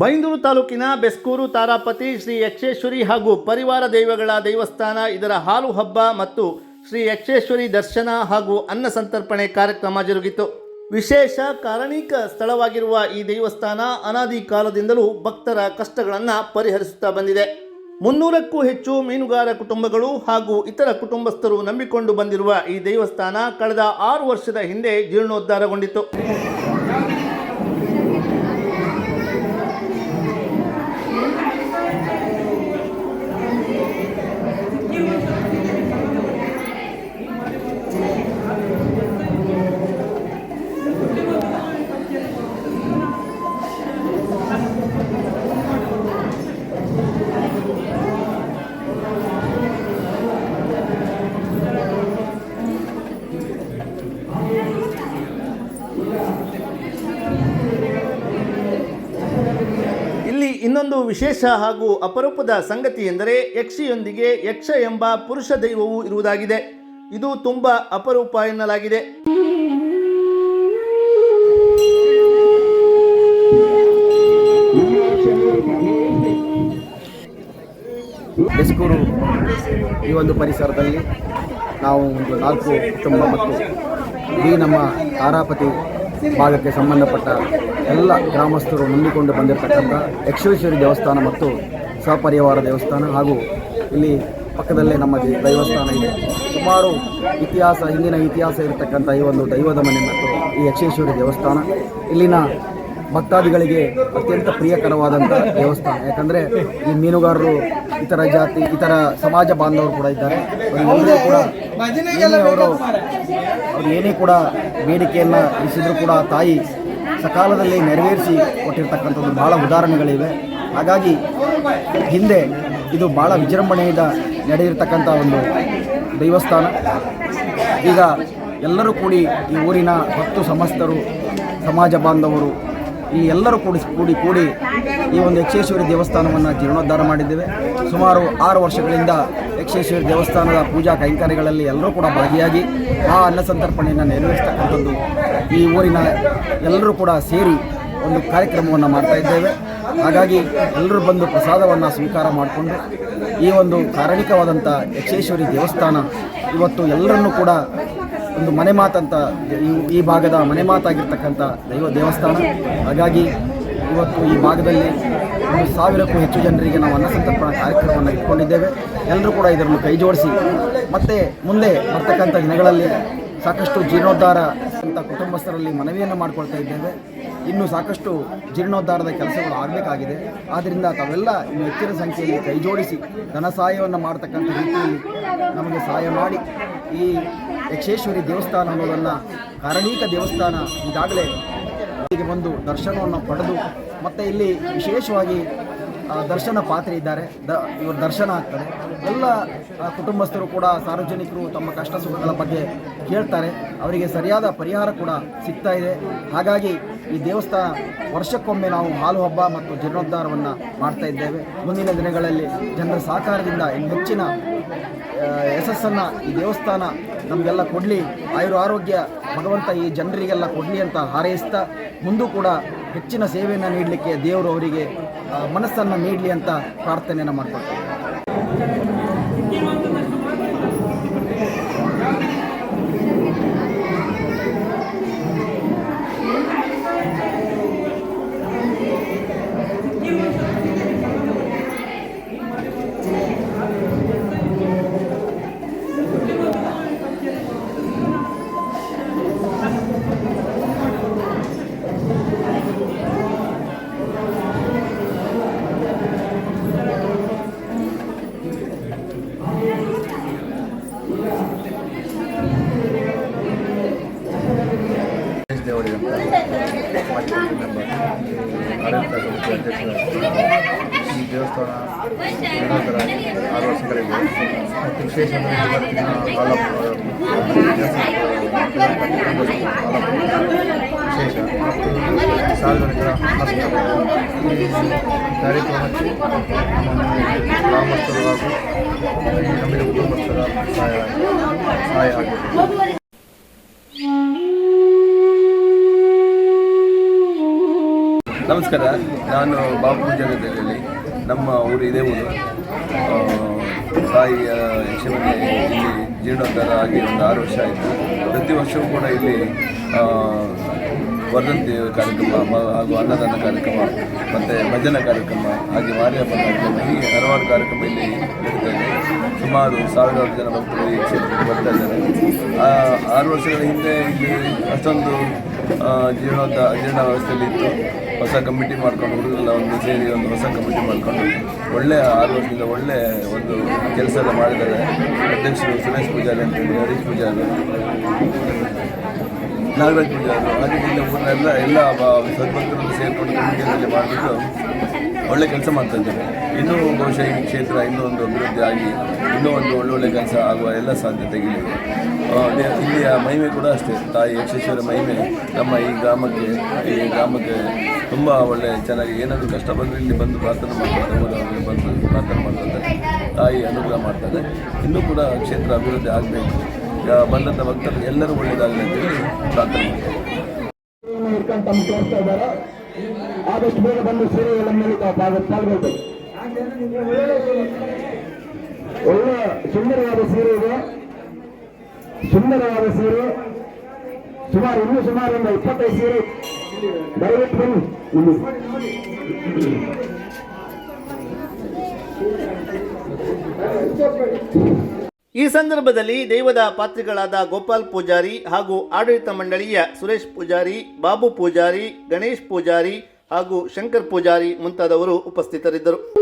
ಬೈಂದೂರು ತಾಲೂಕಿನ ಬೆಸ್ಕೂರು, ತಾರಾಪತಿ, ಶ್ರೀ ಯಕ್ಷೇಶ್ವರಿ ಹಾಗೂ ಪರಿವಾರ ದೈವಗಳ ದೇವಸ್ಥಾನ, ಇದರ ಹಾಲು ಹಬ್ಬ ಮತ್ತು ಶ್ರೀ ಯಕ್ಷೇಶ್ವರಿ ದರ್ಶನ ಹಾಗೂ ಅನ್ನ ಸಂತರ್ಪಣೆ ಕಾರ್ಯಕ್ರಮ ಜರುಗಿತು. ವಿಶೇಷ ಕಾರಣೀಕ ಸ್ಥಳವಾಗಿರುವ ಈ ದೇವಸ್ಥಾನ ಅನಾದಿ ಕಾಲದಿಂದಲೂ ಭಕ್ತರ ಕಷ್ಟಗಳನ್ನು ಪರಿಹರಿಸುತ್ತಾ ಬಂದಿದೆ. ಮುನ್ನೂರಕ್ಕೂ ಹೆಚ್ಚು ಮೀನುಗಾರ ಕುಟುಂಬಗಳು ಹಾಗೂ ಇತರ ಕುಟುಂಬಸ್ಥರು ನಂಬಿಕೊಂಡು ಬಂದಿರುವ ಈ ದೇವಸ್ಥಾನ ಕಳೆದ ಆರು ವರ್ಷದ ಹಿಂದೆ ಜೀರ್ಣೋದ್ಧಾರಗೊಂಡಿತು ಇಲ್ಲಿ ಇನ್ನೊಂದು ವಿಶೇಷ ಹಾಗೂ ಅಪರೂಪದ ಸಂಗತಿ ಎಂದರೆ ಯಕ್ಷಿಯೊಂದಿಗೆ ಯಕ್ಷ ಎಂಬ ಪುರುಷ ದೈವವು ಇರುವುದಾಗಿದೆ. ಇದು ತುಂಬ ಅಪರೂಪ ಎನ್ನಲಾಗಿದೆ. ಬೆಸ್ಕೂರು ಈ ಒಂದು ಪರಿಸರದಲ್ಲಿ ನಾವು ಒಂದು ನಾಲ್ಕು ಕುಟುಂಬ ಮತ್ತು ಇಡೀ ನಮ್ಮ ತಾರಾಪತಿ ಭಾಗಕ್ಕೆ ಸಂಬಂಧಪಟ್ಟ ಎಲ್ಲ ಗ್ರಾಮಸ್ಥರು ಹೊಂದಿಕೊಂಡು ಬಂದಿರತಕ್ಕಂಥ ಯಕ್ಷೇಶ್ವರಿ ದೇವಸ್ಥಾನ ಮತ್ತು ಸಪರಿವಾರ ದೇವಸ್ಥಾನ ಹಾಗೂ ಇಲ್ಲಿ ಪಕ್ಕದಲ್ಲೇ ನಮ್ಮ ದೈವಸ್ಥಾನ ಇದೆ. ಸುಮಾರು ಇತಿಹಾಸ, ಹಿಂದಿನ ಇತಿಹಾಸ ಇರತಕ್ಕಂಥ ಈ ಒಂದು ದೈವದ ಮನೆ ಮತ್ತು ಈ ಯಕ್ಷೇಶ್ವರಿ ದೇವಸ್ಥಾನ. ಇಲ್ಲಿನ ಭಕ್ತಾದಿಗಳಿಗೆ ಅತ್ಯಂತ ಪ್ರಿಯಕರವಾದಂಥ ದೇವಸ್ಥಾನ. ಯಾಕಂದರೆ ಈ ಮೀನುಗಾರರು ಇತರ ಜಾತಿ, ಇತರ ಸಮಾಜ ಬಾಂಧವರು ಕೂಡ ಇದ್ದಾರೆ. ಕೂಡ ಅವ್ರು ಏನೇ ಕೂಡ ಬೇಡಿಕೆಯನ್ನು ಇರಿಸಿದ್ರು ಕೂಡ ತಾಯಿ ಸಕಾಲದಲ್ಲಿ ನೆರವೇರಿಸಿ ಕೊಟ್ಟಿರ್ತಕ್ಕಂಥದ್ದು ಭಾಳ ಉದಾಹರಣೆಗಳಿವೆ. ಹಾಗಾಗಿ ಹಿಂದೆ ಇದು ಭಾಳ ವಿಜೃಂಭಣೆಯಿಂದ ನಡೆದಿರ್ತಕ್ಕಂಥ ಒಂದು ದೇವಸ್ಥಾನ. ಈಗ ಎಲ್ಲರೂ ಕೂಡಿ ಈ ಊರಿನ ಹತ್ತು ಸಮಸ್ತರು, ಸಮಾಜ ಬಾಂಧವರು ಈ ಎಲ್ಲರೂ ಕೂಡಿ ಕೂಡಿ ಕೂಡಿ ಈ ಒಂದು ಯಕ್ಷೇಶ್ವರಿ ದೇವಸ್ಥಾನವನ್ನು ಜೀರ್ಣೋದ್ಧಾರ ಮಾಡಿದ್ದೇವೆ. ಸುಮಾರು ಆರು ವರ್ಷಗಳಿಂದ ಯಕ್ಷೇಶ್ವರಿ ದೇವಸ್ಥಾನದ ಪೂಜಾ ಕೈಂಕರ್ಯಗಳಲ್ಲಿ ಎಲ್ಲರೂ ಕೂಡ ಭಾಗಿಯಾಗಿ ಆ ಅನ್ನ ಸಂತರ್ಪಣೆಯನ್ನು ನೆರವೇರಿಸ್ತಕ್ಕಂಥದ್ದು ಈ ಊರಿನ ಎಲ್ಲರೂ ಕೂಡ ಸೇರಿ ಒಂದು ಕಾರ್ಯಕ್ರಮವನ್ನು ಮಾಡ್ತಾ ಇದ್ದೇವೆ. ಹಾಗಾಗಿ ಎಲ್ಲರೂ ಬಂದು ಪ್ರಸಾದವನ್ನು ಸ್ವೀಕಾರ ಮಾಡಿಕೊಂಡು ಈ ಒಂದು ಕಾರಣಿಕವಾದಂಥ ಯಕ್ಷೇಶ್ವರಿ ದೇವಸ್ಥಾನ ಇವತ್ತು ಎಲ್ಲರನ್ನೂ ಕೂಡ ಒಂದು ಮನೆ ಮಾತಂತ ಈ- ಭಾಗದ ಮನೆ ಮಾತಾಗಿರ್ತಕ್ಕಂಥ ದೈವ ದೇವಸ್ಥಾನ. ಹಾಗಾಗಿ ಇವತ್ತು ಈ ಭಾಗದಲ್ಲಿ ಒಂದು ಸಾವಿರಕ್ಕೂ ಹೆಚ್ಚು ಜನರಿಗೆ ನಾವು ಅನ್ನಸಂತರ್ಪಣ ಕಾರ್ಯಕ್ರಮವನ್ನು ಇಟ್ಕೊಂಡಿದ್ದೇವೆ. ಎಲ್ಲರೂ ಕೂಡ ಇದರನ್ನು ಕೈ ಜೋಡಿಸಿ ಮತ್ತು ಮುಂದೆ ಬರ್ತಕ್ಕಂಥ ದಿನಗಳಲ್ಲಿ ಸಾಕಷ್ಟು ಜೀರ್ಣೋದ್ಧಾರ ಅಂತ ಕುಟುಂಬಸ್ಥರಲ್ಲಿ ಮನವಿಯನ್ನು ಮಾಡಿಕೊಳ್ತಾ ಇದ್ದೇವೆ. ಇನ್ನು ಸಾಕಷ್ಟು ಜೀರ್ಣೋದ್ಧಾರದ ಕೆಲಸಗಳು ಆಗಬೇಕಾಗಿದೆ. ಆದ್ದರಿಂದ ತಾವೆಲ್ಲ ಇನ್ನು ಹೆಚ್ಚಿನ ಸಂಖ್ಯೆಯಲ್ಲಿ ಕೈ ಜೋಡಿಸಿ ಧನ ಸಹಾಯವನ್ನು ಮಾಡತಕ್ಕಂಥ ರೀತಿಯಲ್ಲಿ ನಮಗೆ ಸಹಾಯ ಮಾಡಿ ಈ ಯಕ್ಷೇಶ್ವರಿ ದೇವಸ್ಥಾನ ಅನ್ನೋದನ್ನು ಕಾರಣೀಕ ದೇವಸ್ಥಾನ ಈಗಾಗಲೇ ಇಲ್ಲಿಗೆ ಬಂದು ದರ್ಶನವನ್ನು ಪಡೆದು ಮತ್ತೆ ಇಲ್ಲಿ ವಿಶೇಷವಾಗಿ ದರ್ಶನ ಪಾತ್ರೆ ಇದ್ದಾರೆ. ದ, ಇವರು ದರ್ಶನ ಆಗ್ತಾರೆ ಎಲ್ಲ ಕುಟುಂಬಸ್ಥರು ಕೂಡ, ಸಾರ್ವಜನಿಕರು ತಮ್ಮ ಕಷ್ಟ ಸುಖಗಳ ಬಗ್ಗೆ ಕೇಳ್ತಾರೆ. ಅವರಿಗೆ ಸರಿಯಾದ ಪರಿಹಾರ ಕೂಡ ಸಿಗ್ತಾ ಇದೆ. ಹಾಗಾಗಿ ಈ ದೇವಸ್ಥಾನ ವರ್ಷಕ್ಕೊಮ್ಮೆ ನಾವು ಹಾಲು ಹಬ್ಬ ಮತ್ತು ಜೀರ್ಣೋದ್ಧಾರವನ್ನು ಮಾಡ್ತಾ ಇದ್ದೇವೆ. ಮುಂದಿನ ದಿನಗಳಲ್ಲಿ ಜನರ ಸಹಕಾರದಿಂದ ಹೆಚ್ಚಿನ ಯಶಸ್ಸನ್ನು ಈ ದೇವಸ್ಥಾನ ನಮಗೆಲ್ಲ ಕೊಡಲಿ. ಆಯುರ ಆರೋಗ್ಯ ಭಗವಂತ ಈ ಜನರಿಗೆಲ್ಲ ಕೊಡಲಿ ಅಂತ ಹಾರೈಸ್ತಾ ಮುಂದೂ ಕೂಡ ಹೆಚ್ಚಿನ ಸೇವೆಯನ್ನು ನೀಡಲಿಕ್ಕೆ ದೇವರು ಅವರಿಗೆ ಮನಸ್ಸನ್ನು ನೀಡಲಿ ಅಂತ ಪ್ರಾರ್ಥನೆಯನ್ನು ಮಾಡ್ಕೊಳ್ತಾರೆ ಈ ದೇವಸ್ಥಾನ ಜೀರ್ಣೋದ್ಧಾರ ಆರು ವರ್ಷಗಳಿದೆ ಮತ್ತು ವಿಶೇಷ ಅಂದರೆ ಇವತ್ತಿನ ಹಾಲಪ್ಪ ವಿಶೇಷ ಮತ್ತು ಸಾರ್ವಜನಿಕರ ಅನ್ನಸಂತರ್ಪಣೆ. ಈ ಕಾರ್ಯಕ್ರಮಕ್ಕೆ ನಮ್ಮ ಗ್ರಾಮಸ್ಥರು ಹಾಗೂ ನಮಗೆ ಕುಟುಂಬಸ್ಥರ ಸಹಾಯ ಸಹಾಯ ಆಗಿದೆ ನಮಸ್ಕಾರ, ನಾನು ಬಾಬು ಜಗದಲ್ಲಿ ನಮ್ಮ ಊರು ಇದೇ ಊರು. ತಾಯಿಯ ಯಕ್ಷಗಾನ ಇಲ್ಲಿ ಜೀರ್ಣೋದ್ಧಾರ ಆಗಿ ಒಂದು ಆರು ವರ್ಷ ಆಯಿತು. ಪ್ರತಿ ವರ್ಷವೂ ಕೂಡ ಇಲ್ಲಿ ವರ್ಧಂತಿ ಕಾರ್ಯಕ್ರಮ ಹಾಗೂ ಅನ್ನದಾನ ಕಾರ್ಯಕ್ರಮ, ಮತ್ತು ಭಜನ ಕಾರ್ಯಕ್ರಮ, ಹಾಗೆ ಮಾರಿಯಪ್ಪ ಕಾರ್ಯಕ್ರಮ, ಹೀಗೆ ಹಲವಾರು ಕಾರ್ಯಕ್ರಮ ಇಲ್ಲಿ ಸುಮಾರು ಸಾವಿರಾರು ಜನ ಭಕ್ತರು ಈ ಕ್ಷೇತ್ರಕ್ಕೆ ಬರ್ತಾ ಇದ್ದಾರೆ. ಆರು ವರ್ಷಗಳ ಹಿಂದೆ ಇಲ್ಲಿ ಅಷ್ಟೊಂದು ಜೀರ್ಣೋದ್ಧ ಜೀರ್ಣ ವ್ಯವಸ್ಥೆಯಲ್ಲಿ ಇತ್ತು. ಹೊಸ ಕಮಿಟಿ ಮಾಡ್ಕೊಂಡು ಹುಡುಗರೆಲ್ಲ ಒಂದು ಸೇರಿ ಒಂದು ಹೊಸ ಕಮಿಟಿ ಮಾಡ್ಕೊಂಡು ಒಳ್ಳೆ ಆರು ವರ್ಷದಿಂದ ಒಳ್ಳೆ ಒಂದು ಕೆಲಸ ಎಲ್ಲ ಮಾಡಿದ್ದಾರೆ. ಅಧ್ಯಕ್ಷರು ಸುರೇಶ್ ಪೂಜಾರಿ ಅಂತೇಳಿ, ಹರೀಶ್ ಪೂಜಾರಿ, ನಾಗರಾಜ್ ಪೂಜಾರಿ, ಹಾಗೆ ಇಲ್ಲಿ ಊರಿನೆಲ್ಲ ಎಲ್ಲ ಸದ್ಭಕ್ತರನ್ನು ಸೇರಿಕೊಂಡು ಕಮಿಟಿಯಲ್ಲಿ ಮಾಡಿಬಿಟ್ಟು ಒಳ್ಳೆ ಕೆಲಸ ಮಾಡ್ತಾ ಇದ್ದಾರೆ. ಇನ್ನೂ ಬಹುಶಃ ಈ ಕ್ಷೇತ್ರ ಇನ್ನೂ ಒಂದು ಅಭಿವೃದ್ಧಿ ಆಗಿ ಇನ್ನೂ ಒಂದು ಒಳ್ಳೊಳ್ಳೆ ಕೆಲಸ ಆಗುವ ಎಲ್ಲ ಸಾಧ್ಯತೆಗಳಿವೆ. ಇಲ್ಲಿಯ ಮಹಿಮೆ ಕೂಡ ಅಷ್ಟೇ. ತಾಯಿ ಯಕ್ಷೇಶ್ವರ ಮಹಿಮೆ ನಮ್ಮ ಈ ಗ್ರಾಮಕ್ಕೆ ಈ ಗ್ರಾಮಕ್ಕೆ ತುಂಬ ಒಳ್ಳೆ, ಚೆನ್ನಾಗಿ ಏನಾದರೂ ಕಷ್ಟ ಬಂದರೆ ಇಲ್ಲಿ ಬಂದು ಪ್ರಾರ್ಥನೆ ಮಾಡ್ತಾರೆ ಬಂದು ಪ್ರಾರ್ಥನೆ ಮಾಡ್ತಾರೆ ತಾಯಿ ಅನುಗ್ರಹ ಮಾಡ್ತಾರೆ ಇನ್ನೂ ಕೂಡ ಕ್ಷೇತ್ರ ಅಭಿವೃದ್ಧಿ ಆಗಬೇಕು. ಬಂದಂಥ ಭಕ್ತರು ಎಲ್ಲರೂ ಒಳ್ಳೆಯದಾಗಲಿ ಅಂತೇಳಿ ಪ್ರಾರ್ಥನೆ ಮಾಡ್ತಾರೆ ಆದಷ್ಟು ಬೇಗ ಬಂದು ಸೇವೆಗಳ ಮೇಲೆ ಪಾಲ್ಗೊಳ್ಬೇಕು. ಒಳ್ಳೆ ಸುಂದರವಾದ ಸೀರೆ ಇದೆ. ಸುಂದರವಾದ ಸೀರೆ. ಸುಮಾರು, ಇನ್ನೂ ಸುಮಾರು ಒಂದು ಇಪ್ಪತ್ತೈದು ಸೀರೆ. ದಯವಿಟ್ಟು ಬನ್ನಿ. ಇಲ್ಲಿ. ಈ ಸಂದರ್ಭದಲ್ಲಿ ದೈವದ ಪಾತ್ರಿಗಳಾದ ಗೋಪಾಲ್ ಪೂಜಾರಿ ಹಾಗೂ ಆಡಳಿತ ಮಂಡಳಿಯ ಸುರೇಶ್ ಪೂಜಾರಿ, ಬಾಬು ಪೂಜಾರಿ, ಗಣೇಶ್ ಪೂಜಾರಿ ಹಾಗೂ ಶಂಕರ್ ಪೂಜಾರಿ ಮುಂತಾದವರು ಉಪಸ್ಥಿತರಿದ್ದರು.